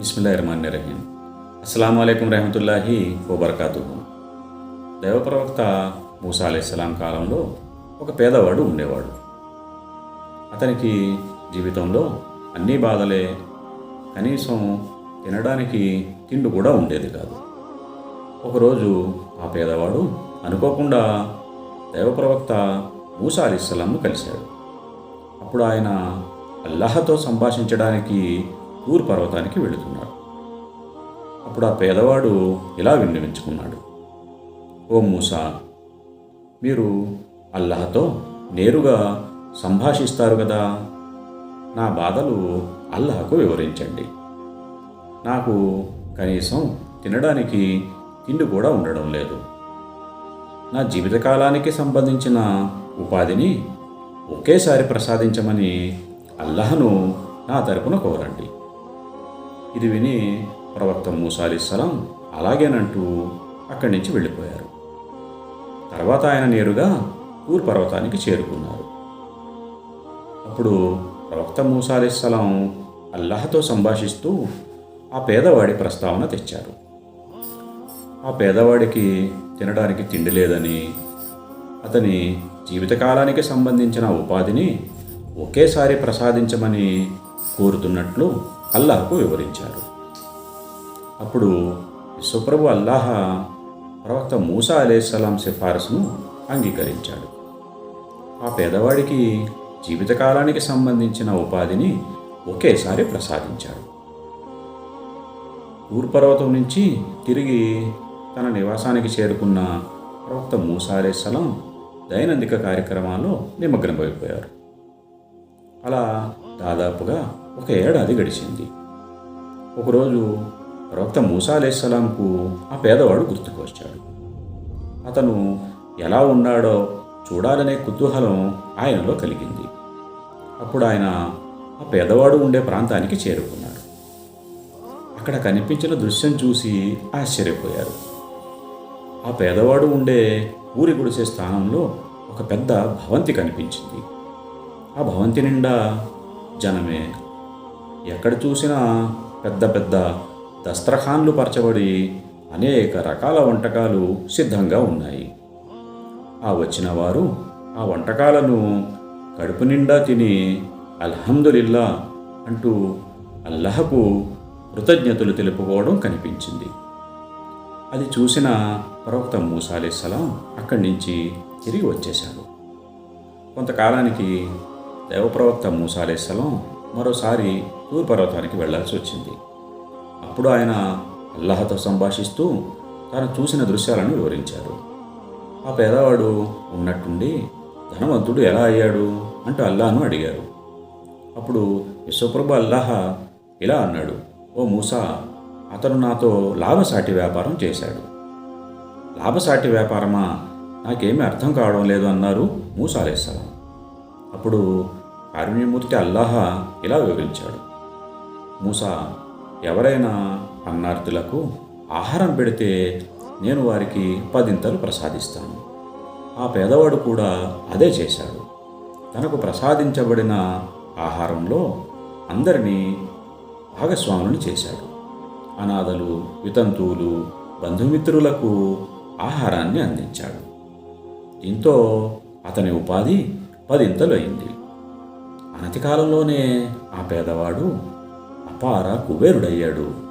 బిస్మిల్లా రహమాన్ రహీం అస్సలం అయికం రహమతుల్లాహి వబర్కాతు దైవప్రవక్త మూసా అలైస్లాం కాలంలో ఒక పేదవాడు ఉండేవాడు. అతనికి జీవితంలో అన్ని బాధలే కనీసం తినడానికి తిండి కూడా ఉండేది కాదు. ఒకరోజు ఆ పేదవాడు అనుకోకుండా దైవప్రవక్త మూసా అలీస్లాంను కలిశాడు. అప్పుడు ఆయన అల్లాహతో సంభాషించడానికి తూర్ పర్వతానికి వెళుతున్నాడు. అప్పుడు ఆ పేదవాడు ఇలా విన్నవించుకున్నాడు. ఓ మూసా మీరు అల్లాహతో నేరుగా సంభాషిస్తారు కదా. నా బాధలు అల్లాహకు వివరించండి. నాకు కనీసం తినడానికి తిండి కూడా ఉండడం లేదు. నా జీవితకాలానికి సంబంధించిన ఉపాధిని ఒకేసారి ప్రసాదించమని అల్లహను నా తరపున కోరండి. ఇది విని ప్రవక్త మూసా అలీస్లాం అలాగేనంటూ అక్కడి నుంచి వెళ్ళిపోయారు. తర్వాత ఆయన నేరుగా తూర్ పర్వతానికి చేరుకున్నారు. అప్పుడు ప్రవక్త మూసా అలీస్లాం అల్లాహతో సంభాషిస్తూ ఆ పేదవాడి ప్రస్తావన తెచ్చారు. ఆ పేదవాడికి తినడానికి తిండి లేదని అతని జీవితకాలానికి సంబంధించిన ఉపాధిని ఒకేసారి ప్రసాదించమని కోరుతున్నట్లు అల్లాహకు వివరించారు. అప్పుడు విశ్వప్రభు అల్లాహ ప్రవక్త మూసా అలేస్లాం సిఫారసును అంగీకరించాడు. ఆ పేదవాడికి జీవితకాలానికి సంబంధించిన ఉపాధిని ఒకేసారి ప్రసాదించాడు. ఊర్పర్వతం నుంచి తిరిగి తన నివాసానికి చేరుకున్న ప్రవక్త మూసా దైనందిక కార్యక్రమాల్లో నిమగ్నమైపోయారు. అలా దాదాపుగా ఒక ఏడాది గడిచింది. ఒకరోజు ప్రవక్త మూసా అలేస్లాంకు ఆ పేదవాడు గుర్తుకు వచ్చాడు. అతను ఎలా ఉన్నాడో చూడాలనే కుతూహలం ఆయనలో కలిగింది. అప్పుడు ఆయన ఆ పేదవాడు ఉండే ప్రాంతానికి చేరుకున్నాడు. అక్కడ కనిపించిన దృశ్యం చూసి ఆశ్చర్యపోయారు. ఆ పేదవాడు ఉండే ఊరి గుడిసే స్థానంలో ఒక పెద్ద భవంతి కనిపించింది. ఆ భవంతి నిండా జనమే. ఎక్కడ చూసినా పెద్ద పెద్ద దస్త్రఖాన్లు పరచబడి అనేక రకాల వంటకాలు సిద్ధంగా ఉన్నాయి. ఆ వచ్చిన వారు ఆ వంటకాలను కడుపు నిండా తిని అల్హమ్దులిల్లా అంటూ అల్లహకు కృతజ్ఞతలు తెలుపుకోవడం కనిపించింది. అది చూసిన ప్రవక్త మూసాలేసలాం అక్కడి నుంచి తిరిగి వచ్చేశారు కొంతకాలానికి దేవప్రవక్త మూసాలేసలం మరోసారి తూర్ పర్వతానికి వెళ్ళాల్సి వచ్చింది. అప్పుడు ఆయన అల్లాహతో సంభాషిస్తూ తాను చూసిన దృశ్యాలను వివరించారు ఆ పేదవాడు ఉన్నట్టుండి ధనవంతుడు ఎలా అయ్యాడు? అంటూ అల్లాను అడిగారు. అప్పుడు విశ్వప్రభు అల్లాహ ఇలా అన్నాడు ఓ మూసా అతను నాతో లాభసాటి వ్యాపారం చేశాడు. లాభసాటి వ్యాపారమా? నాకేమీ అర్థం కావడం లేదు అన్నారు మూసాలేసలాం అప్పుడు కారుణ్యమూర్తి అల్లాహ ఇలా వివరించాడు. మూసా ఎవరైనా అన్నార్థులకు ఆహారం పెడితే నేను వారికి పదింతలు ప్రసాదిస్తాను. ఆ పేదవాడు కూడా అదే చేశాడు. తనకు ప్రసాదించబడిన ఆహారంలో అందరినీ భాగస్వాములను చేశాడు. అనాథలు వితంతువులు బంధుమిత్రులకు ఆహారాన్ని అందించాడు. దీంతో అతని ఉపాధి పదింతలు అయింది అనతికాలంలోనే ఆ పేదవాడు అపార కుబేరుడయ్యాడు.